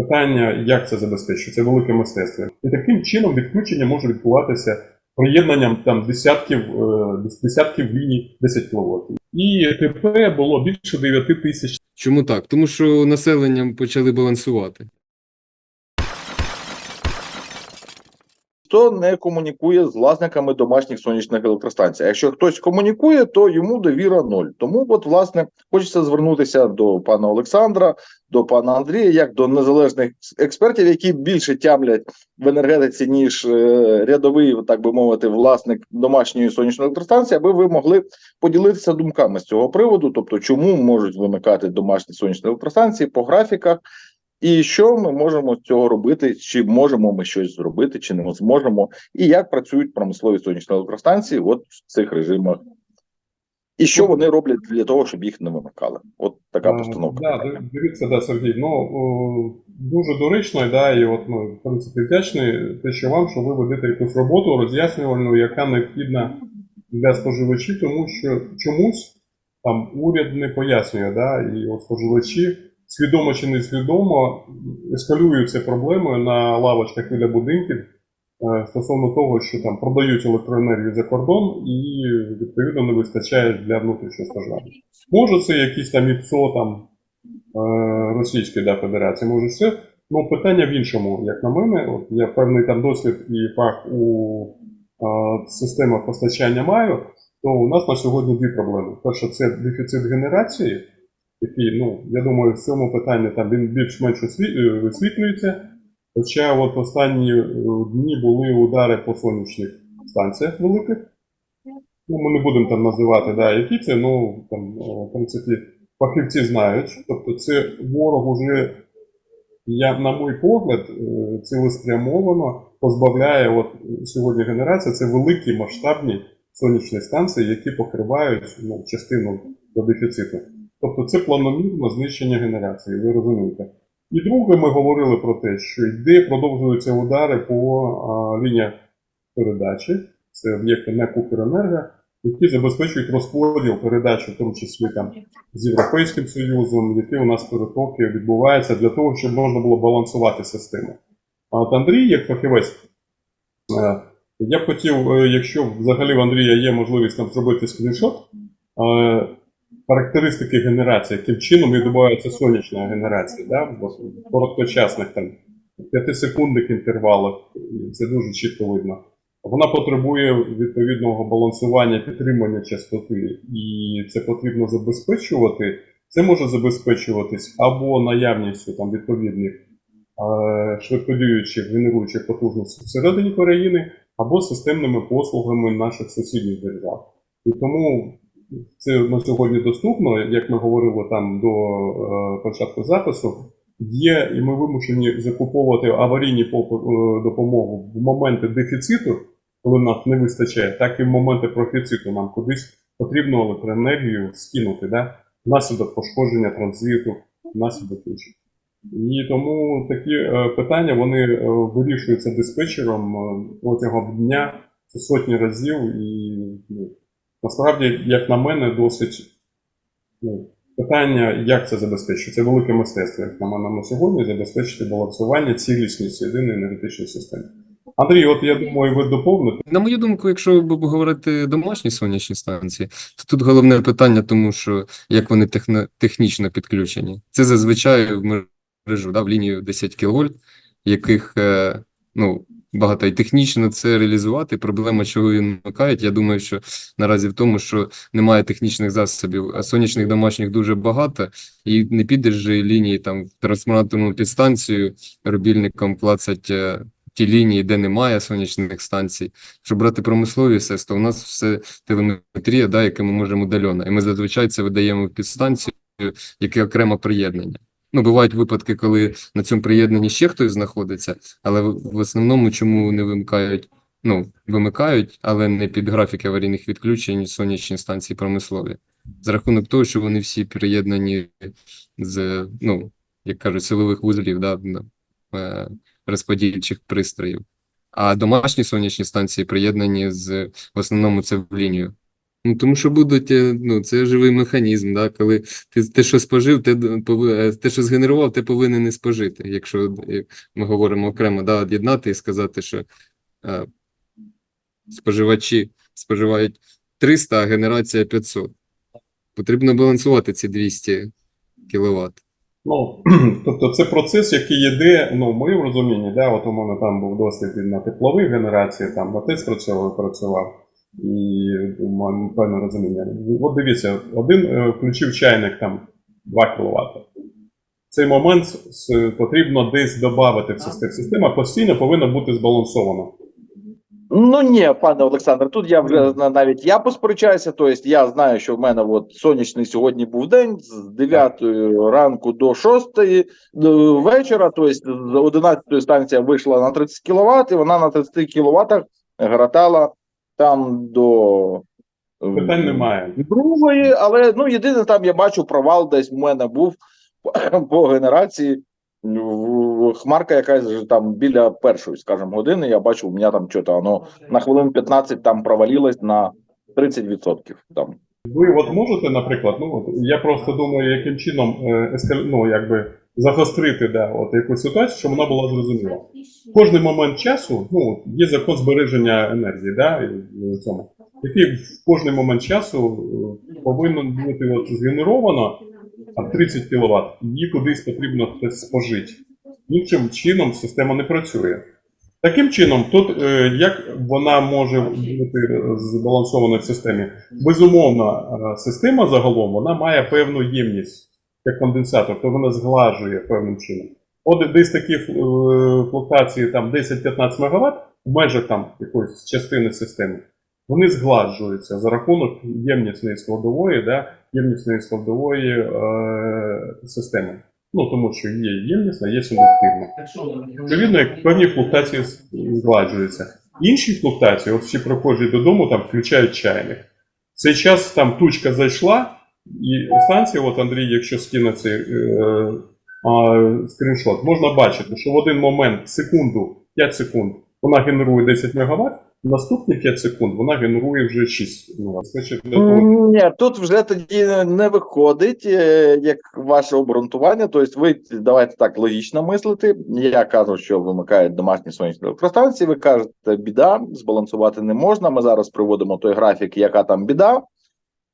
Питання, як це забезпечити, це велике мистецтво. І таким чином відключення може відбуватися приєднанням там десятків, е, десятків ліній 10 кВт. І ТП було більше 9 тисяч Чому так? Тому що населенням почали балансувати. Хто не комунікує з власниками домашніх сонячних електростанцій. А якщо хтось комунікує, то йому довіра ноль. Тому, от, власне, хочеться звернутися до пана Олександра, до пана Андрія, як до незалежних експертів, які більше тямлять в енергетиці, ніж е, рядовий, так би мовити, власник домашньої сонячної електростанції, аби ви могли поділитися думками з цього приводу, тобто, чому можуть вимикати домашні сонячні електростанції по графіках. І що ми можемо з цього робити? Чи можемо ми щось зробити, чи не зможемо, і як працюють промислові сонячні електростанції от в цих режимах, і що вони роблять для того, щоб їх не вимикали? От така Е, постановка. Да, дивіться, да, Сергій. Ну дуже доречно, да, і от ми в принципі вдячні те, що вам, що ви ведете якусь роботу роз'яснювальну, яка необхідна для споживачів, тому що чомусь там уряд не пояснює, да, і от споживачі свідомо чи несвідомо ескалюються проблеми на лавочках біля будинків е, стосовно того, що там продають електроенергію за кордон і відповідно не вистачає для внутрішнього споживання. Може, це якісь там ІПСО там е, Російської да, Федерації, може все. Ну, питання в іншому, як на мене, от я певний там досвід і фах у е, системах постачання маю, то у нас на сьогодні дві проблеми. Перше, це дефіцит генерації, який, ну, я думаю, в цьому питанні там він більш-менш е, висвітлюється. Хоча от останні е, дні були удари по сонячних станціях великих. Ну, ми не будемо там називати, да, які це, ну там, в принципі, фахівці знають. Тобто це ворог уже, я, на мій погляд, е, цілеспрямовано позбавляє от сьогодні генерація, це великі масштабні сонячні станції, які покривають ну, частину до дефіциту. Тобто це планомірне знищення генерації, ви розумієте. І друге, ми говорили про те, що йде, продовжуються удари по лініях передачі, це об'єкти НЕК «Укренерго», які забезпечують розподіл передачі, в тому числі там з Європейським Союзом, які у нас перетоки відбуваються для того, щоб можна було балансувати систему. А от Андрій, як фахівець, е, я б хотів, е, якщо взагалі в Андрія є можливість там зробити скріншот, е, характеристики генерації, яким чином відбувається сонячна генерація, да, в короткочасних там 5-секундних інтервалах, це дуже чітко видно. Вона потребує відповідного балансування, підтримання частоти, і це потрібно забезпечувати. Це може забезпечуватись або наявністю там відповідних е, швидкодіючих генеруючих потужностей всередині країни, або системними послугами наших сусідніх держав. І тому це на сьогодні доступно, як ми говорили там до е, початку запису. Є, і ми вимушені закуповувати аварійні е, допомогу в моменти дефіциту, коли нас не вистачає, так і в моменти профіциту нам кудись потрібно електроенергію скинути, да? внаслідок пошкодження транзиту, внаслідок інших. І тому такі е, питання вони вирішуються диспетчером протягом дня сотні разів, і ну, насправді, як на мене, досить ну, питання, як це забезпечити. Це велике мистецтво, як на мене на сьогодні, забезпечити балансування, цілісність єдиної енергетичної системи. Андрій, от я думаю, ви доповните. На мою думку, якщо говорити домашні сонячні станції, то тут головне питання, тому що як вони техно, технічно підключені. Це зазвичай в мережу, да, в лінію 10 кВт, яких е, ну, багато і технічно це реалізувати. Проблема, чого він вмикають, я думаю, що наразі в тому, що немає технічних засобів, а сонячних домашніх дуже багато, і не підеш лінії там в трансформаторну підстанцію рубільником клацать е, ті лінії, де немає сонячних станцій. Щоб брати промислові СЕС, то у нас все телеметрія, да, яке ми можемо удальона. І ми зазвичай це видаємо в підстанцію, яке окремо приєднання. Ну, бувають випадки, коли на цьому приєднанні ще хтось знаходиться, але в основному чому не вимикають, ну, вимикають, але не під графіки аварійних відключень сонячні станції промислові. За рахунок того, що вони всі приєднані з, ну, як кажуть, силових вузлів, да, е, розподільчих пристроїв. А домашні сонячні станції приєднані з в основному це в лінію. Ну, тому що будуть, е, ну, це живий механізм, да, коли ти те, що спожив, те, е, те, що згенерував, ти повинен і спожити. Якщо е, ми говоримо окремо, да, об'єднати і сказати, що е, споживачі споживають 300, а генерація 500. Потрібно балансувати ці 200 кВт. Ну, тобто це процес, який йде, ну, в моєму розумінні, да, от у мене там був досвід на тепловій генерації, там батис працював, працював, і маю певне розуміння. От дивіться, один е, включив чайник там 2 кВт. В цей момент потрібно десь додати в систему. Система постійно повинна бути збалансована. Ну ні, пане Олександр, тут я навіть я посперечаюся. Тобто я знаю, що в мене от сонячний сьогодні був день з 9 ранку до 6 вечора. Тобто з 11 станція вийшла на 30 кВт, і вона на 30 кВт гратала там до е, Питань немає. другої, але ну єдине там я бачу провал десь в мене був по, генерації. Хмарка якась там біля першої, скажімо, години. Я бачу, у мене там щось воно на хвилин 15 там провалилось на 30%. Там. Ви от можете, наприклад, ну от я просто думаю, яким чином е, ескал... ну, якби загострити да, от якусь ситуацію, щоб вона була зрозуміла. Кожний момент часу, ну, є закон збереження енергії, да, цьому, який в кожний момент часу е, повинен бути от згенеровано а 30 кВт, її кудись потрібно спожити. Іншим чином система не працює. Таким чином, тут е, як вона може бути збалансована в системі? Безумовно, е, система загалом вона має певну ємність як конденсатор, то вона зглажує певним чином. От десь такі е, флуктуації там 10-15 МВт в межах там якоїсь частини системи, вони згладжуються за рахунок ємнісної складової, да, ємнісної складової е, системи. Ну, тому що є ємнісна, є індуктивна. Відповідно, як певні флуктації згладжуються. Інші флуктації, от всі прохожі додому, там включають чайник. Цей час там тучка зайшла, і станція, от Андрій, якщо скине цей е, а, скріншот, можна бачити, що в один момент, секунду, 5 секунд, вона генерує 10 МВт, наступні 5 секунд вона генерує вже 6 МВт. Ні, тут вже тоді не виходить е, як ваше обґрунтування. Тобто, ви давайте так логічно мислити. Я кажу, що вимикають домашні сонячні електростанції. Ви кажете, біда, збалансувати не можна. Ми зараз приводимо той графік, яка там біда,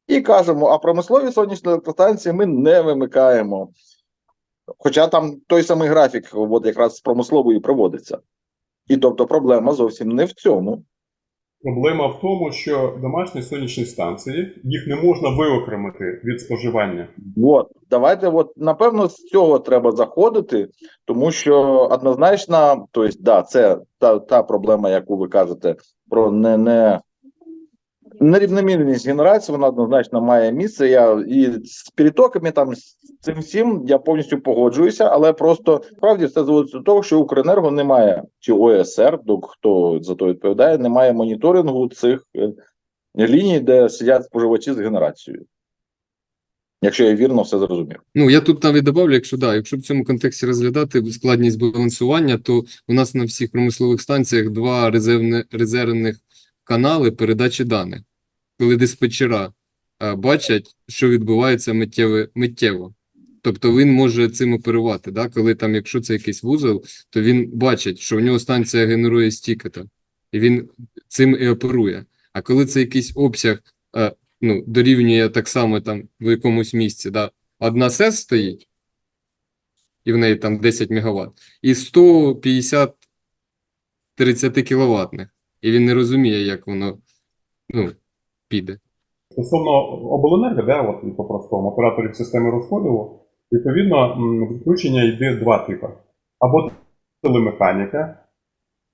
і кажемо, а промислові сонячні електростанції ми не вимикаємо. Хоча там той самий графік, от якраз з промислової проводиться. І тобто проблема зовсім не в цьому. Проблема в тому, що домашні сонячні станції їх не можна виокремити від споживання. От, давайте, от, напевно, з цього треба заходити, тому що однозначно, тобто, да, це та, та проблема, яку ви кажете, про не, не, нерівномірність генерації, вона однозначно має місце. Я і з перетоками там з цим всім я повністю погоджуюся, але просто справді це зводиться до того, що Укренерго немає, чи ОСР, хто за то відповідає, немає моніторингу цих е, ліній, де сидять споживачі з генерацією. Якщо я вірно все зрозумів. Ну, я тут навіть добавлю, якщо да, якщо в цьому контексті розглядати складність балансування, то у нас на всіх промислових станціях два резервне, резервних канали передачі даних, коли диспетчера е, бачать, що відбувається миттєво, миттєво. Тобто він може цим оперувати, да? коли там, якщо це якийсь вузол, то він бачить, що в нього станція генерує стікета, і він цим і оперує. А коли це якийсь обсяг е, ну, дорівнює так само там в якомусь місці, да, одна СЕС стоїть, і в неї там 10 МВт, і 150 30 кіловатних, і він не розуміє, як воно ну, піде. Стосовно обленерго, да, от по-простому, операторів системи розподілу, відповідно, відключення йде два типи. Або телемеханіка,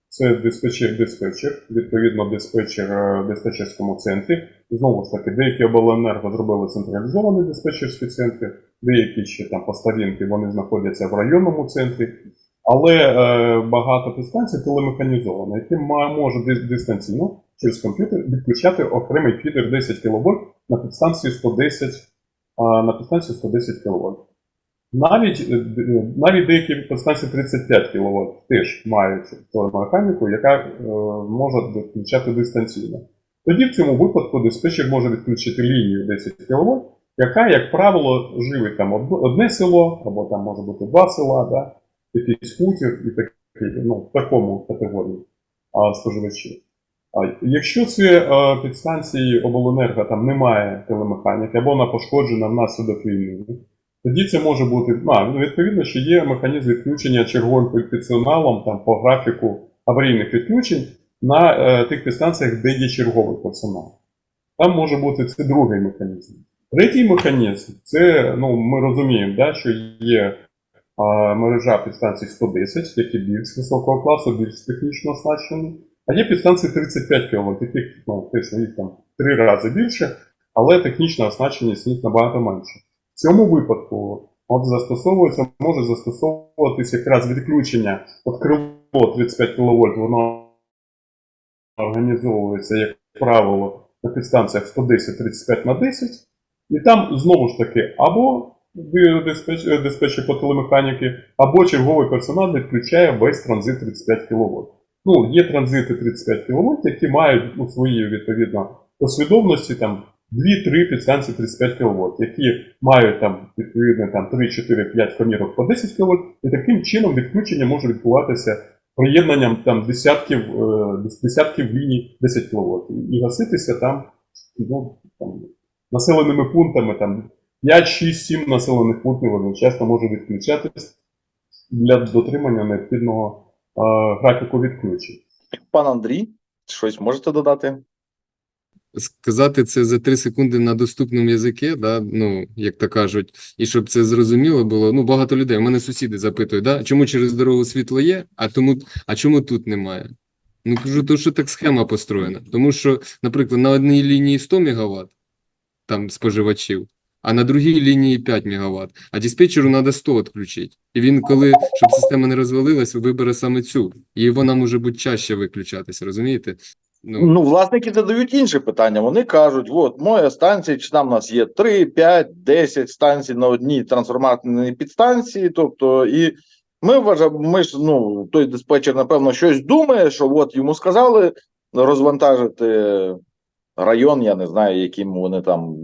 це диспетчер-диспетчер, відповідно, диспетчер е, в диспетчерському центрі. Знову ж таки, деякі обленерго зробили централізовані диспетчерські центри, деякі ще там по вони знаходяться в районному центрі. Але е, багато підстанцій телемеханізовано, ма- може дистанційно через комп'ютер відключати окремий фідер 10 кВт на підстанції 110, на підстанції 110 кВт. Навіть, е, навіть деякі підстанції 35 кВт теж мають телемеханіку, яка е, може відключати дистанційно. Тоді в цьому випадку диспетчер може відключити лінію 10 кВт, яка, як правило, живить там одне село, або там може бути два села, да, якийсь хутір і такі, ну, в такому категорії а, споживачів. А якщо це підстанції обленерго там немає телемеханіки або вона пошкоджена внаслідок війни, тоді це може бути. А, ну, відповідно, що є механізм відключення черговим персоналом там, по графіку аварійних відключень на е, тих підстанціях, де є черговий персонал. Там може бути це другий механізм. Третій механізм це, ну, ми розуміємо, да, що є мережа підстанцій 110, які більш високого класу, більш технічно оснащені. А є підстанції 35 кВт, яких ну, їх там три рази більше, але технічна оснащеність їх набагато менше. В цьому випадку от застосовується, може застосовуватись якраз відключення от крило 35 кВт, воно організовується, як правило, на підстанціях 110-35 на 10, і там знову ж таки або диспетчер по телемеханіки, або черговий персонал відключає весь транзит 35 кВт. Ну, є транзити 35 кВт, які мають у своїй відповідно послідовності там 2-3 підстанції 35 кВт, які мають там відповідно там 3, 4, 5 комірок по 10 кВт, і таким чином відключення може відбуватися приєднанням там десятків, е, десятків ліній 10 кВт. І гаситися там, ну, там населеними пунктами, там 5, 6, 7 населених пунктів одночасно може відключатись для дотримання необхідного е, графіку відключень. Пан Андрій, щось можете додати? Сказати це за 3 секунди на доступному язикі, да, ну, як то кажуть, і щоб це зрозуміло було. Ну, багато людей. У мене сусіди запитують, да, чому через дорогу світло є, а тому, а чому тут немає? Ну, кажу, то що так схема построєна. Тому що, наприклад, на одній лінії 100 МВт, там споживачів, а на другій лінії 5 МВт, а диспетчеру треба 100 відключити. І він, коли, щоб система не розвалилась, вибере саме цю. І вона може бути чаще виключатися, розумієте? Ну, власники задають інше питання. Вони кажуть: от моя станція, чи там у нас є 3, 5, 10 станцій на одній трансформаторній підстанції. Тобто, і ми вважаємо, ми ж ну той диспетчер, напевно, щось думає, що от йому сказали розвантажити район, я не знаю, яким вони там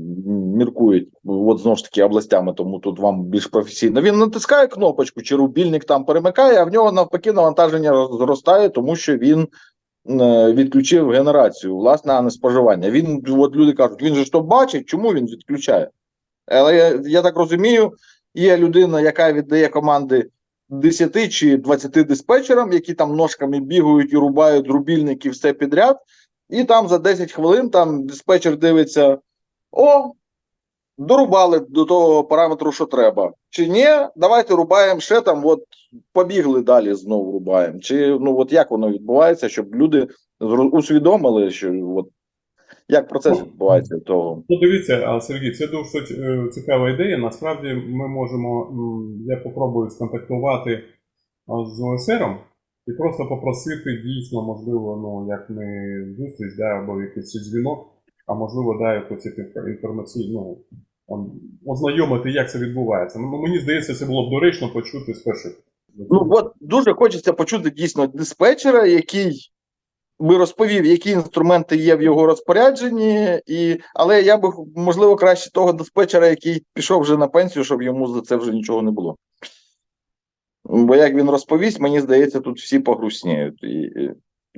міркують, от знову ж таки областями, тому тут вам більш професійно. Він натискає кнопочку, чи рубільник там перемикає, а в нього навпаки навантаження зростає, тому що він е, відключив генерацію, власне, а не споживання. Він, от люди кажуть, він же ж то бачить, чому він відключає. Але я, я так розумію, є людина, яка віддає команди 10 чи 20 диспетчерам, які там ножками бігають і рубають рубільники все підряд, і там за 10 хвилин там диспетчер дивиться: о, дорубали до того параметру, що треба. Чи ні, давайте рубаємо ще там, от побігли далі знову рубаємо. Чи ну от як воно відбувається, щоб люди усвідомили, що от як процес відбувається того. Ну, дивіться, а, Сергій, це дуже е, цікава ідея. Насправді ми можемо, я попробую сконтактувати з ОСРом і просто попросити дійсно, можливо, ну, як не зустріч, да, або якийсь дзвінок, а можливо, да, якось інформаційну, ну, ознайомити, як це відбувається. Ну, мені здається, це було б доречно почути з перших. Ну от дуже хочеться почути дійсно диспетчера, який би розповів, які інструменти є в його розпорядженні, і але я би можливо краще того диспетчера, який пішов вже на пенсію, щоб йому за це вже нічого не було. Бо як він розповість, мені здається, тут всі погрусніють.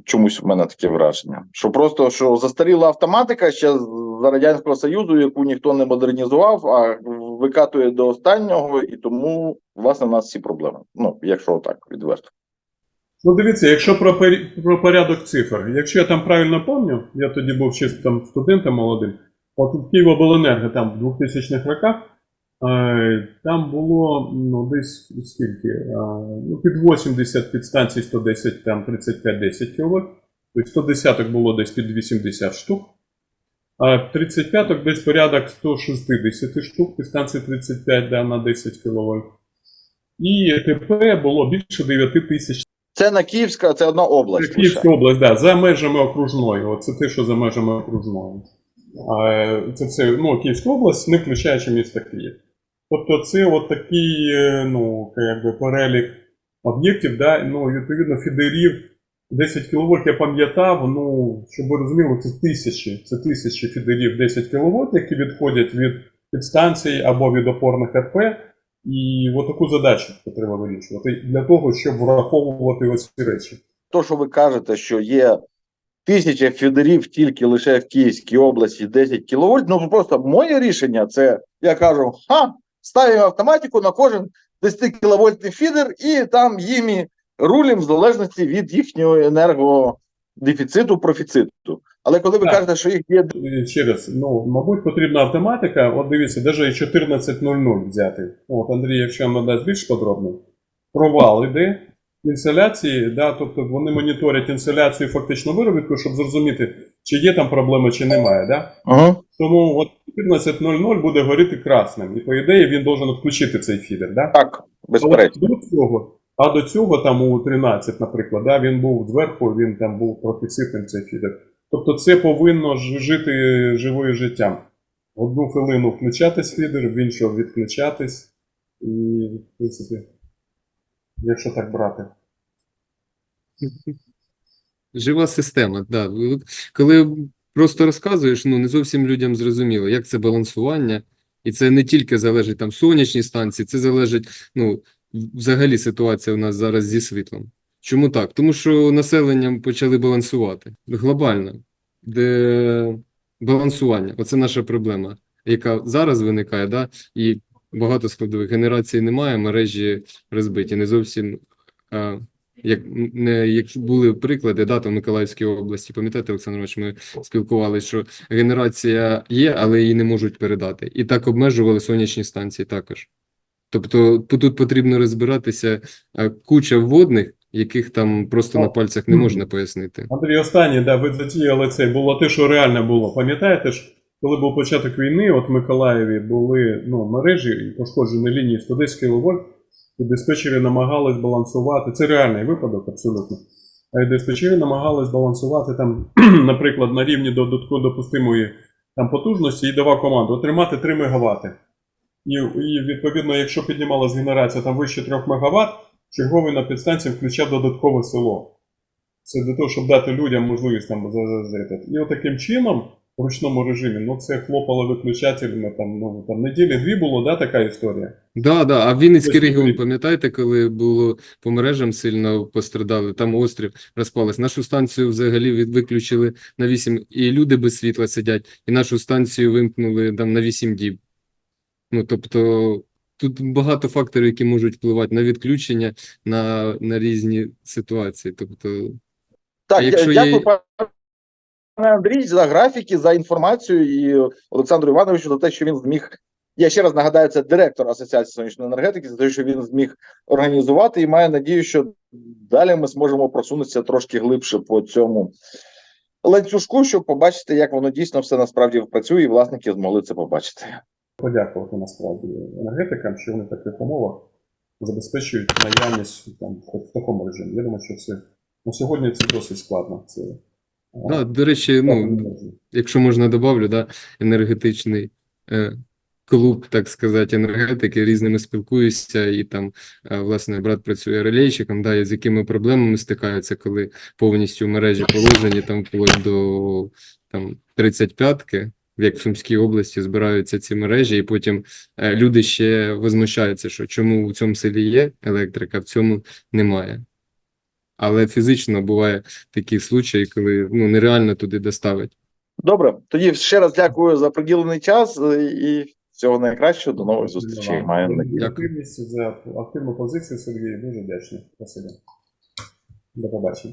Чомусь в мене таке враження. Що просто що застаріла автоматика ще з Радянського Союзу, яку ніхто не модернізував, а викатує до останнього, і тому, власне, у нас всі проблеми. Ну, якщо так відверто. Ну, дивіться, якщо про, про порядок цифр, якщо я там правильно пам'ятаю, я тоді був ще там студентом молодим, от у Київобленерго там в 2000-х роках, е, там було ну, десь скільки, е, ну, під 80 підстанцій 110, там 35-10 кВт, тобто 110 було десь під 80 штук, а 35 десь порядок 160 штук, підстанцій 35 да, на 10 кВт. І ТП було більше 9 тисяч Це на Київська, це одна область. це Київська область, да, за межами окружної. Це те, що за межами окружної. Це, це ну, Київська область, не включаючи місто Київ. Тобто це от такий е, ну, якби перелік об'єктів, да, ну, відповідно, фідерів 10 кВт я пам'ятав, ну, щоб ви розуміли, це тисячі, це тисячі фідерів 10 кВт, які відходять від підстанцій або від опорних РП. І от таку задачу треба вирішувати для того, щоб враховувати ось ці речі. То, що ви кажете, що є тисяча фідерів тільки лише в Київській області 10 кВт, ну просто моє рішення це я кажу: ха, ставимо автоматику на кожен 10 кВт фідер, і там їм рулім в залежності від їхнього енергодефіциту, профіциту. Але коли ви Так. кажете, що їх є І Ще раз, ну, мабуть, потрібна автоматика. От дивіться, навіть і 14.00 взяти. От Андрій, якщо вам надасть більш подробно. Провал іде. Інсоляції, да, тобто вони моніторять інсоляцію фактично виробітку, щоб зрозуміти, чи є там проблема, чи немає. Да? Ага. Тому от 14.00 буде горіти красним. І по ідеї він должен включити цей фідер. Да? так, безперечно. А до цього, а до цього там у 13, наприклад, да, він був зверху, він там був профіцитним цей фідер. Тобто це повинно жити живою життям. Одну хвилину включатись фідер, в іншу відключатись. І, в принципі, якщо так брати. Жива система, да. Коли просто розказуєш, ну не зовсім людям зрозуміло, як це балансування, і це не тільки залежить там сонячні станції, це залежить, ну, взагалі ситуація у нас зараз зі світлом. Чому так? Тому що населенням почали балансувати глобально, де балансування, оце наша проблема, яка зараз виникає, да, і багато складових генерацій немає, мережі розбиті, не зовсім. Як не як були приклади, да, там в Миколаївській області, пам'ятаєте, Олександр ми спілкувалися, що генерація є, але її не можуть передати. І так обмежували сонячні станції також. Тобто тут потрібно розбиратися куча вводних, яких там просто на пальцях не можна пояснити. Андрій, останнє, да, ви затіяли це, було те, що реально було. Пам'ятаєте ж, коли був початок війни, от в Миколаєві були ну, мережі і пошкоджені лінії 110 кВт, і диспетчери намагались балансувати. Це реальний випадок, абсолютно. Диспетчери намагались балансувати там, наприклад, на рівні додатково допустимої там, потужності і давав команду отримати 3 МВт. І, і відповідно, якщо піднімалась генерація там вище 3 МВт, черговий на підстанції включав додаткове село. Це для того, щоб дати людям можливість там зазити. І от таким чином, в ручному режимі, ну це хлопало виключателями, там, ну, там неділі дві було, да, така історія. Да, да. А Вінницький регіон, пам'ятаєте, коли було по мережам сильно пострадали, там острів розпалась. Нашу станцію взагалі від виключили на 8, і люди без світла сидять, і нашу станцію вимкнули там на 8 діб. Ну, тобто, тут багато факторів, які можуть впливати на відключення, на, на різні ситуації. Тобто, Так, якщо дякую, є- пане Андрій, за графіки, за інформацію і Олександру Івановичу за те, що він зміг. Я ще раз нагадаю, це директор Асоціації сонячної енергетики, за те, що він зміг організувати, і маю надію, що далі ми зможемо просунутися трошки глибше по цьому ланцюжку, щоб побачити, як воно дійсно все насправді працює, і власники змогли це побачити. Подякувати насправді енергетикам, що вони в таких умовах забезпечують наявність там, в такому режимі. Я думаю, що це на сьогодні це досить складно. Це, да, до речі, ну, якщо можна добавлю, да, енергетичний е, клуб, так сказати, енергетики, різними спілкуюся, і там, е, власне, брат працює релейщиком, да, і з якими проблемами стикаються, коли повністю мережі положені, там вплоть до там, 35-ки, як в Сумській області збираються ці мережі, і потім е, люди ще возмущаються, що чому у цьому селі є електрика, а в цьому немає. Але фізично буває такі случаї, коли ну, нереально туди доставити. Добре, тоді ще раз дякую за приділений час е, і всього найкращого. До нових зустрічей. Маю надію. За за активну позицію Сергій. Дуже вдячний. Спасибі. До побачення.